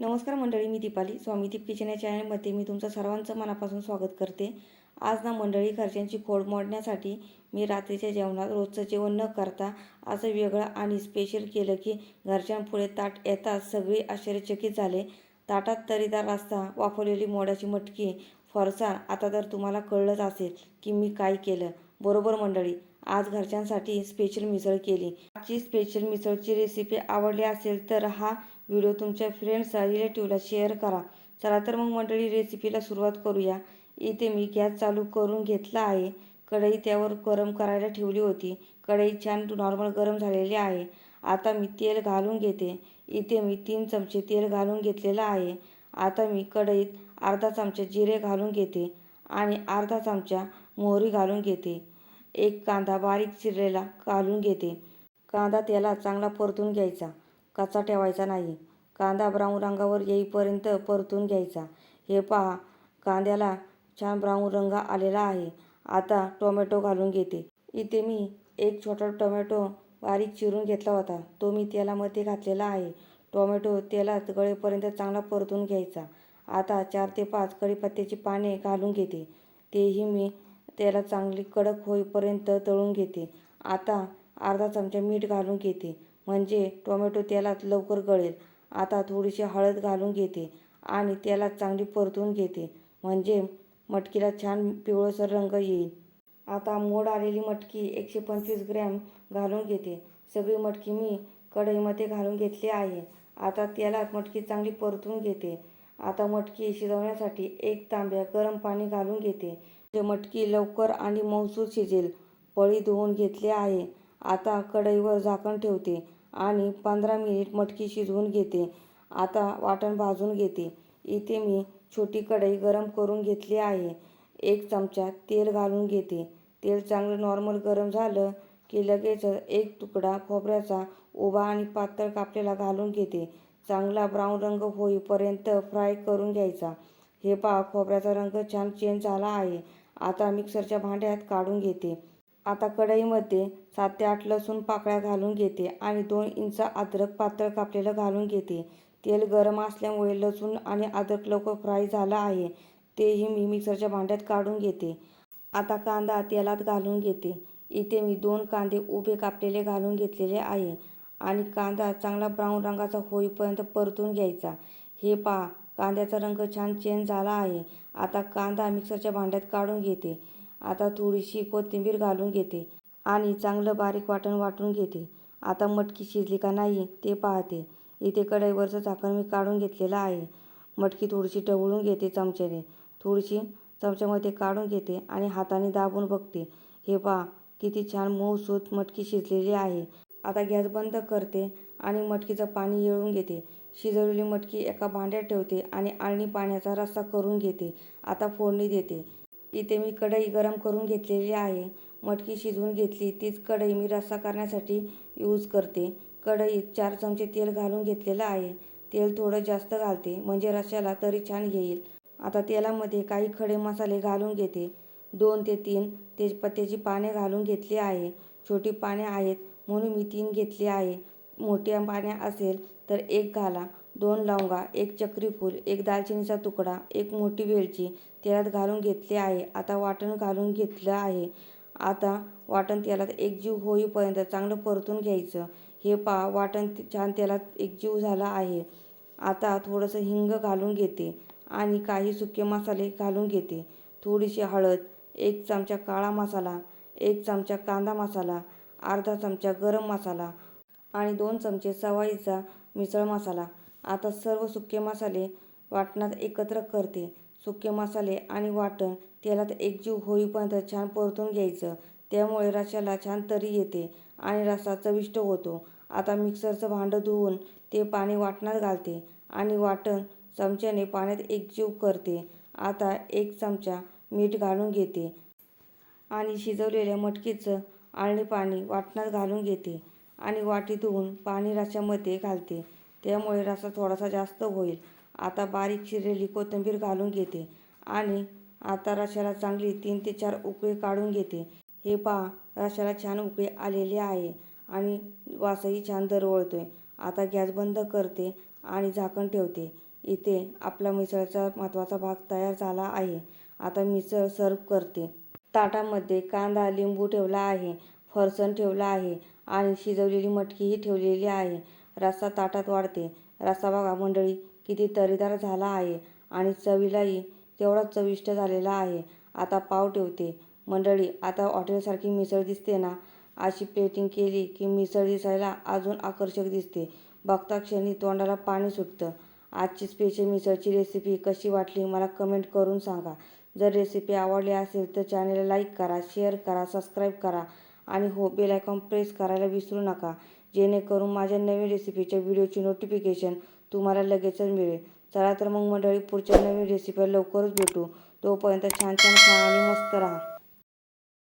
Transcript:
नमस्कार मंडळी मी दीपाली. स्वामी दीप किचन या चॅनलमध्ये मी तुमचं सर्वांचं मनापासून स्वागत करते. आज ना मंडळी घरच्यांची खोड मोडण्यासाठी मी रात्रीच्या जेवणात रोजचं जेवण न करता असं वेगळं आणि स्पेशल केलं की घरच्यांपुढे ताट येताच सगळे आश्चर्यचकित झाले. ताटात तरीदार रस्ता वाफवलेली मोड्याची मटकी फरसाण आता तर तुम्हाला कळलंच असेल की मी काय केलं. बरोबर मंडळी आज घरच्यांसाठी स्पेशल मिसळ केली. आजची स्पेशल मिसळची रेसिपी आवडली असेल तर हा व्हिडिओ तुमच्या फ्रेंड्सला रिलेटिव्हला शेअर करा. चला तर मग मंडळी रेसिपीला सुरुवात करूया. इथे मी गॅस चालू करून घेतला आहे. कढई त्यावर गरम करायला ठेवली होती. कढई छान नॉर्मल गरम झालेली आहे. आता मी तेल घालून घेते. इथे मी तीन चमचे तेल घालून घेतलेलं आहे. आता मी कढईत अर्धा चमचा जिरे घालून घेते आणि अर्धा चमचा मोहरी घालून घेते. एक कांदा बारीक चिरलेला घालून घेते. कांदा त्याला चांगला परतून घ्यायचा. कच्चा ठेवायचा नाही. कांदा ब्राऊन रंगावर येईपर्यंत परतून घ्यायचा. हे पहा कांद्याला छान ब्राऊन रंग आलेला आहे. आता टोमॅटो घालून घेते. इथे मी एक छोटा टोमॅटो बारीक चिरून घेतला होता. तो मी तेलामध्ये घातलेला आहे. टोमॅटो तेलात गळेपर्यंत चांगला परतून घ्यायचा. आता चार ते पाच कढीपत्त्याची पाने घालून घेते. तेही मी त्याला चांगली कडक होईपर्यंत तळून घेते. आता अर्धा चमचा मीठ घालून घेते. म्हणजे टोमॅटो तेलात लवकर गळेल. आता थोडीशी हळद घालून घेते आणि त्याला चांगली परतून घेते. म्हणजे मटकीला छान पिवळसर रंग येईल. आता मोड आलेली मटकी एकशे पंचवीस ग्रॅम घालून घेते. सगळी मटकी मी कढईमध्ये घालून घेतली आहे. आता तेलात मटकी चांगली परतून घेते. आता मटकी शिजवण्यासाठी एक तांब्या गरम पाणी घालून घेते. म्हणजे मटकी लवकर आणि मऊसूत शिजेल. पळी धुवून घेतली आहे. आता कढईवर झाकण ठेवते. आणि पंधरा मिनिट मटकी शिजवून घेते. आता वाटण भाजून घेते. इथे मी छोटी कढई गरम करून घेतली आहे. एक चमचा तेल घालून घेते. तेल चांगलं नॉर्मल गरम झालं की लगेच एक तुकडा खोबऱ्याचा उभा आणि पातळ कापलेला घालून घेते. चांगला ब्राऊन रंग होईपर्यंत फ्राय करून घ्यायचा. हे पहा खोबऱ्याचा रंग छान चेंज झाला आहे. आता मिक्सरच्या भांड्यात काढून घेते. आता कढईमध्ये सात ते आठ लसूण पाकळ्या घालून घेते आणि दोन इंच अद्रक पातळ कापलेलं घालून घेते. तेल गरम असल्यामुळे लसूण आणि अद्रक लवकर फ्राय झालं आहे. तेही मी मिक्सरच्या भांड्यात काढून घेते. आता कांदा तेलात घालून घेते. इथे मी दोन कांदे उभे कापलेले घालून घेतलेले आहे आणि कांदा चांगला ब्राऊन रंगाचा होईपर्यंत परतून घ्यायचा. हे पहा कांद्याचा रंग छान चेंज झाला आहे. आता कांदा मिक्सरच्या भांड्यात काढून घेते. आता थोडीशी कोथिंबीर घालून घेते आणि चांगलं बारीक वाटण वाटून घेते. आता मटकी शिजली का नाही ते पाहते. इथे कढईवरचं झाकण मी काढून घेतलेलं आहे. मटकी थोडीशी ढवळून घेते चमच्याने. थोडीशी चमच्यामध्ये काढून घेते आणि हाताने दाबून बघते. हे पहा किती छान मऊसूत मटकी शिजलेली आहे. आता गॅस बंद करते आणि मटकीचं पाणी येळून घेते. शिजवलेली मटकी एका भांड्यात ठेवते आणि आळणी पाण्याचा रस्सा करून घेते. आता फोडणी देते. इथे मी कढई गरम करून घेतलेली आहे. मटकी शिजवून घेतली. तीच कढई मी रस्सा करण्यासाठी यूज करते. कढईत चार चमचे तेल घालून घेतलेलं आहे. तेल थोडं जास्त घालते. म्हणजे रश्याला तरी छान येईल. आता तेलामध्ये काही खडे मसाले घालून घेते. दोन ते तीन तेजपत्त्याची पाने घालून घेतली आहे. छोटी पाने आहेत म्हणून मी तीन घेतली आहे. मोठ्या पाण्या असेल तर एक घाला. दोन लवंगा एक चक्रीफूल एक दालचिनीचा तुकडा एक मोठी वेलची तेलात घालून घेतली आहे. आता वाटण घालून घेतलं आहे. आता वाटण तेलात एकजीव होईपर्यंत चांगलं परतून घ्यायचं. हे पहा वाटण छान तेलात एकजीव झाला आहे. आता थोडंसं हिंग घालून घेते आणि काही सुके मसाले घालून घेते. थोडीशी हळद एक चमचा काळा मसाला एक चमचा कांदा मसाला अर्धा चमचा गरम मसाला आणि दोन चमचे सवाईचा मिसळ मसाला. आता सर्व सुके मसाले वाटणात एकत्र करते. सुके मसाले आणि वाटण तेलात एकजीव होईपर्यंत छान परतून घ्यायचं. त्यामुळे रशाला छान तरी येते आणि रस्सा चविष्ट होतो. आता मिक्सरचं भांडं धुवून ते पाणी वाटणात घालते आणि वाटण चमच्याने पाण्यात एकजीव करते. आता एक चमचा मीठ घालून घेते आणि शिजवलेल्या मटकीचं आळणी पाणी वाटणात घालून घेते आणि वाटी धुवून पाणी रशामध्ये घालते. त्यामुळे रस्सा थोडासा जास्त होईल. आता बारीक चिरलेली कोथिंबीर घालून घेते आणि आता रशाला चांगली तीन ते चार उकळी काढून घेते. हे पहा रशाला छान उकळी आलेली आहे आणि वासही छान दरवळतो आहे आता गॅस बंद करते आणि झाकण ठेवते. इथे आपला मिसळचा महत्त्वाचा भाग तयार झाला आहे. आता मिसळ सर्व करते. ताटामध्ये कांदा लिंबू ठेवला आहे फरसण ठेवला आहे आणि शिजवलेली मटकीही ठेवलेली आहे. रस्सा ताटात वाढते. रस्सा बघा मंडळी किती तरीदार झाला आहे आणि चवीलाही तेवढाच चविष्ट झालेला आहे. आता पाव ठेवते. मंडळी आता हॉटेलसारखी मिसळ दिसते ना? अशी प्लेटिंग केली की मिसळ दिसायला अजून आकर्षक दिसते. बघता क्षणी तोंडाला पाणी सुटतं. आजची स्पेशल मिसळची रेसिपी कशी वाटली मला कमेंट करून सांगा. जर रेसिपी आवडली असेल तर चॅनेलला लाईक करा शेअर करा सबस्क्राईब करा आणि हो बेल आयकॉन प्रेस करायला विसरू नका. जेणेकरून माझ्या नवीन रेसिपीच्या व्हिडिओची नोटिफिकेशन तुम्हाला लगेचच मिळेल. चला तर मग मंडळी पुढच्या नवीन रेसिपीला लवकरच भेटू. तोपर्यंत छान छान खा आणि मस्त राहा.